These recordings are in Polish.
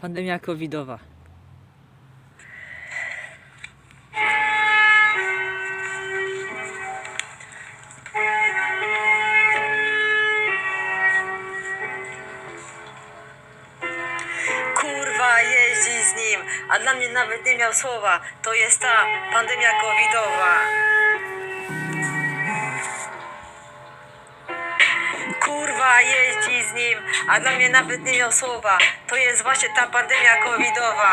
Pandemia covidowa. Kurwa z nim, a dla mnie nawet nie miał słowa. To jest ta pandemia covidowa. Jeździ z nim, a dla mnie nawet nie miał słowa. To jest właśnie ta pandemia covidowa.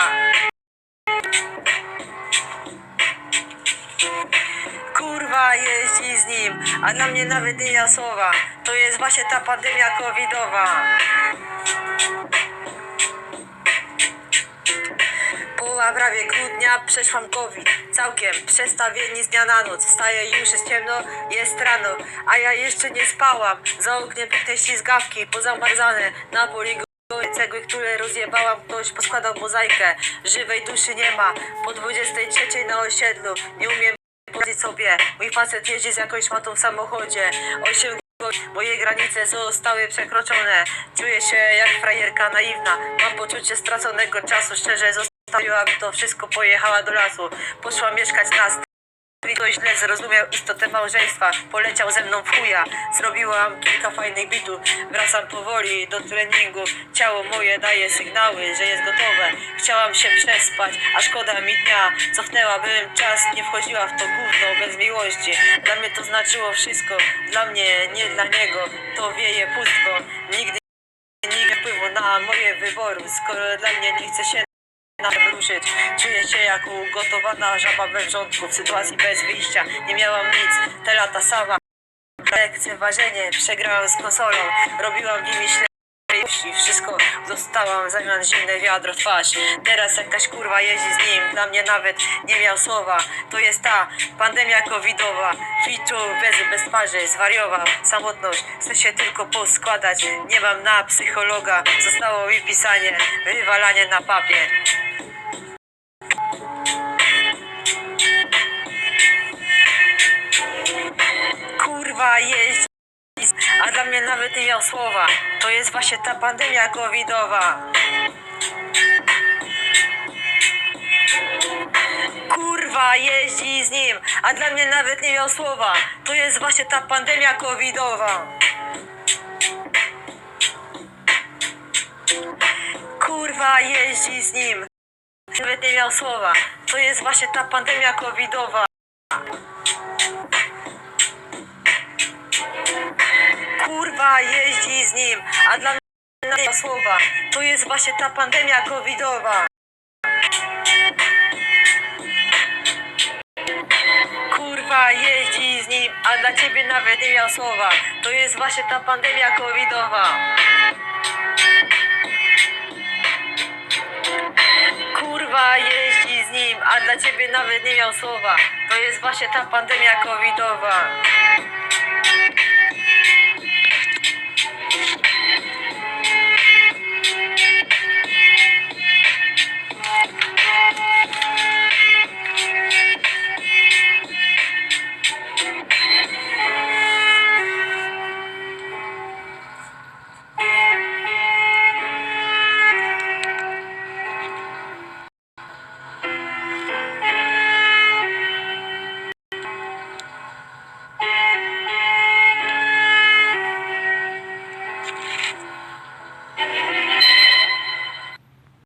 Kurwa jeździ z nim, a dla mnie nawet nie miał słowa. To jest właśnie ta pandemia covidowa. Połowa prawie grudnia przeszłam COVID. Całkiem przestawieni z dnia na noc. Wstaję już jest ciemno, jest rano. A ja jeszcze nie spałam. Za oknem piękne ślizgawki Pozamarzane. Na poligonie Cegły, które rozjebałam Ktoś poskładał mozaikę. Żywej duszy nie ma. Po 23 na osiedlu. Nie umiem poradzić sobie. Mój facet jeździ z jakąś matą w samochodzie. 8 godzin. Moje granice zostały przekroczone. Czuję się jak frajerka naiwna. Mam poczucie straconego czasu Szczerze zostawiłam to wszystko Pojechała do lasu. Poszła mieszkać na st- Ktoś źle zrozumiał istotę małżeństwa. Poleciał ze mną w chuja. Zrobiłam kilka fajnych bitów. Wracam powoli do treningu. Ciało moje daje sygnały, że jest gotowe. Chciałam się przespać, a szkoda mi dnia. Cofnęłabym czas, nie wchodziła w to gówno bez miłości. Dla mnie to znaczyło wszystko. Dla mnie, nie dla niego. To wieje pustko. Nigdy nie wpływu na moje wybory. Skoro dla mnie nie chce się ruszyć. Czuję się jak ugotowana żaba we w sytuacji bez wyjścia. Nie miałam nic, te lata sama. Lekceważenie, przegrałam z konsolą, robiłam nimi ślepej wszystko dostałam w zamian zimne wiadro w twarz. Teraz jakaś kurwa jeździ z nim, dla mnie nawet nie miał słowa. To jest ta pandemia covidowa, Ficzu bez, bez twarzy, zwariował, samotność, chcę się tylko poskładać. Nie mam na psychologa, zostało mi pisanie, wywalanie na papier. Kurwa jeździ, a dla mnie nawet nie miał słowa. To jest właśnie ta pandemia covidowa. Kurwa jeździ z nim, a dla mnie nawet nie miał słowa. To jest właśnie ta pandemia covidowa. Kurwa jeździ z nim, nawet nie miał słowa. To jest właśnie ta pandemia covidowa. Kurwa jeździ z nim, a dla mnie słowa. To jest właśnie ta pandemia covidowa. Kurwa jeździ z nim, a dla ciebie nawet nie miał słowa. To jest właśnie ta pandemia covidowa. Kurwa jeździ z nim, a dla ciebie nawet nie miał słowa. To jest właśnie ta pandemia covidowa.